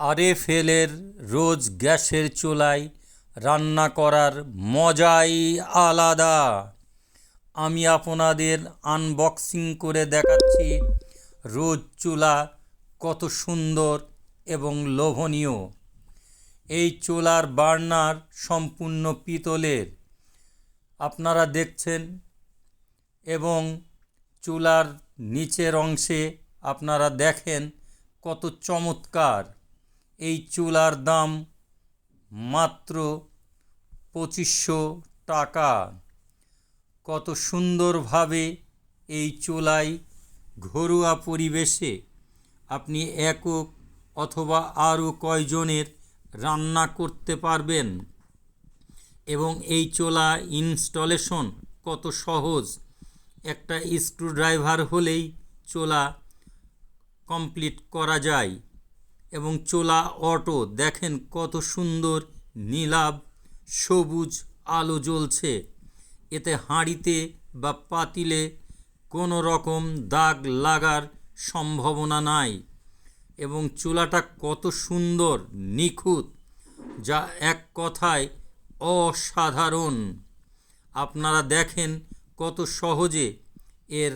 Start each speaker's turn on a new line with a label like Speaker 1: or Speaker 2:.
Speaker 1: আরএফএলের রোজ গ্যাসের চুলায় রান্না করার মজাই আলাদা। আমি আপনাদের আনবক্সিং করে দেখাচ্ছি রোজ চুলা কত সুন্দর এবং লোভনীয়। এই চুলার বার্নার সম্পূর্ণ পিতলের। আপনারা দেখছেন এবং চুলার নিচের অংশে আপনারা দেখেন কত চমৎকার। এই চুলার দাম মাত্র পঁচিশশো টাকা। কত সুন্দরভাবে এই চুলায় ঘরোয়া পরিবেশে আপনি একক অথবা আরও কয়জনের রান্না করতে পারবেন এবং এই চোলা ইনস্টলেশন কত সহজ। একটা স্ক্রুড্রাইভার হলেই চোলা কমপ্লিট করা যায়। এবং চোলা অটো দেখেন কত সুন্দর, নীলাভ, সবুজ আলো জ্বলছে। এতে হাঁড়িতে বা পাতিলে কোনো রকম দাগ লাগার সম্ভাবনা নাই এবং চুলাটা কত সুন্দর, নিখুঁত, যা এক কথায় অসাধারণ। আপনারা দেখেন কত সহজে এর